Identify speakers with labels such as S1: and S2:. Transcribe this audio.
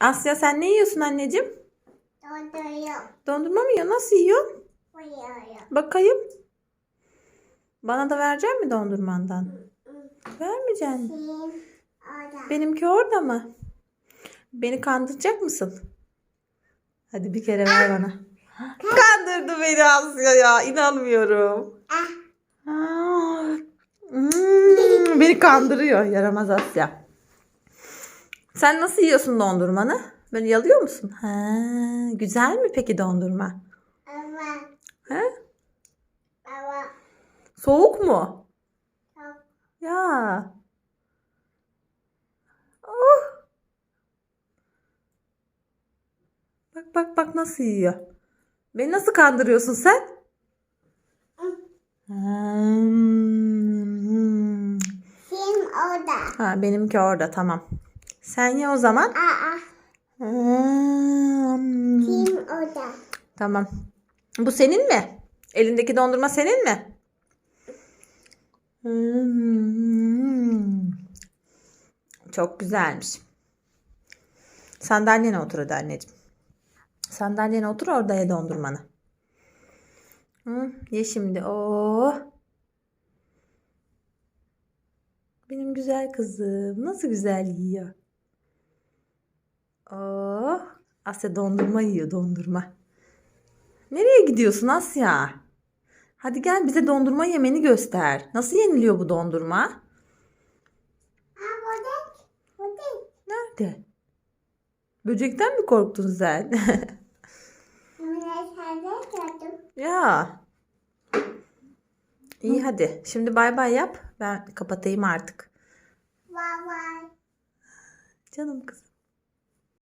S1: Asya sen ne yiyorsun anneciğim?
S2: Dolduruyor.
S1: Dondurma mı yiyor? Nasıl yiyor? Bakayım. Bana da verecek mi dondurmandan?
S2: Orada?
S1: Benimki orada mı? Beni kandıracak mısın? Hadi bir kere ver bana. Kandırdı beni Asya ya. İnanmıyorum.
S2: Ah.
S1: Aa, hmm, beni kandırıyor yaramaz Asya. Sen nasıl yiyorsun dondurmanı? Böyle yalıyor musun? Ha, güzel mi peki dondurma?
S2: Ama.
S1: Ha?
S2: Ama.
S1: Soğuk mu?
S2: Çok.
S1: Ya. Oh. Bak bak bak nasıl yiyor. Beni nasıl kandırıyorsun sen? Hmm.
S2: Kim orada?
S1: Ha benimki orada tamam. Sen ye o zaman.
S2: Aa.
S1: Hmm.
S2: Kim orada?
S1: Tamam. Bu senin mi? Elindeki dondurma senin mi? Hmm. Çok güzelmiş. Sandalyene otur hadi anneciğim. Sandalyene otur orada ye dondurmanı. Hı, ye şimdi. Oh. Benim güzel kızım. Nasıl güzel yiyor. Oh. Asya dondurma yiyor dondurma. Nereye gidiyorsun Asya? Hadi gel bize dondurma yemeni göster. Nasıl yeniliyor bu dondurma? Nerede? Böcekten mi korktun sen? Ya. İyi hadi. Şimdi bay bay yap. Ben kapatayım artık.
S2: Bye bye.
S1: Canım kızım.